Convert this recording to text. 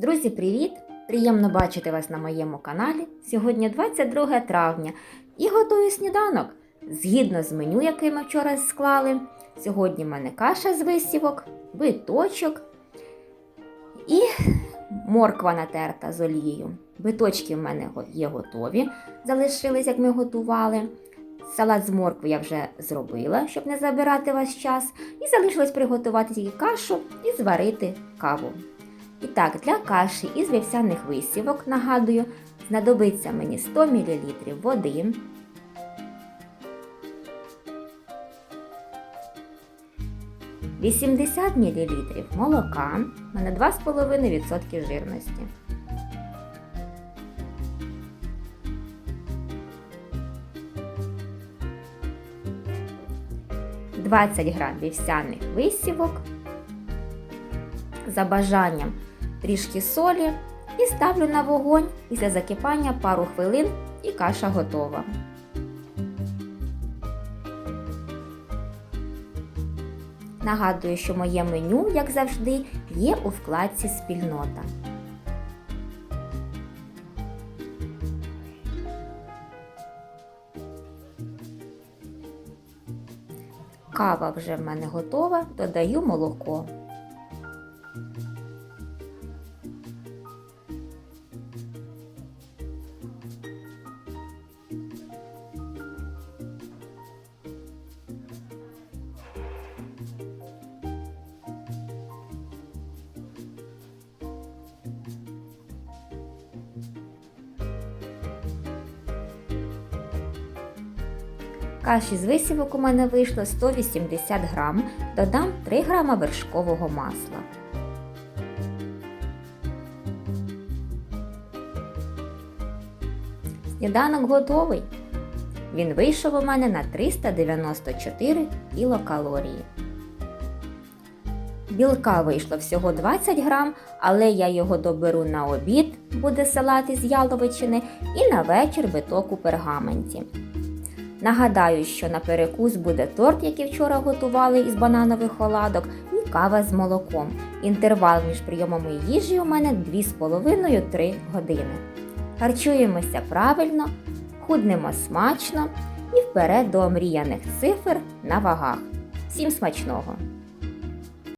Друзі, привіт! Приємно бачити вас на моєму каналі. Сьогодні 22 травня і готую сніданок. Згідно з меню, яке ми вчора склали. Сьогодні в мене каша з висівок, биточок і морква натерта з олією. Биточки в мене є готові, залишились, як ми готували. Салат з моркви я вже зробила, щоб не забирати ваш час. І залишилось приготувати тільки кашу і зварити каву. І так, для каші із вівсяних висівок, нагадую, знадобиться мені 100 мл води, «80 мл молока, в мене 2,5% жирності. «20 грам вівсяних висівок, за бажанням трішки солі і ставлю на вогонь після закипання пару хвилин і каша готова. Нагадую, що моє меню, як завжди, є у вкладці Спільнота. Кава вже в мене готова, додаю молоко. Каші з висівок у мене вийшло 180 грам, додам 3 грама вершкового масла. Сніданок готовий. Він вийшов у мене на 394 кілокалорії. Білка вийшло всього 20 грам, але я його доберу на обід, буде салат із яловичини, і на вечір биток у пергаменті. Нагадаю, що на перекус буде торт, який вчора готували із бананових оладок, і кава з молоком. Інтервал між прийомами їжі у мене 2,5-3 години. Харчуємося правильно, худнемо смачно і вперед до омріяних цифр на вагах. Всім смачного!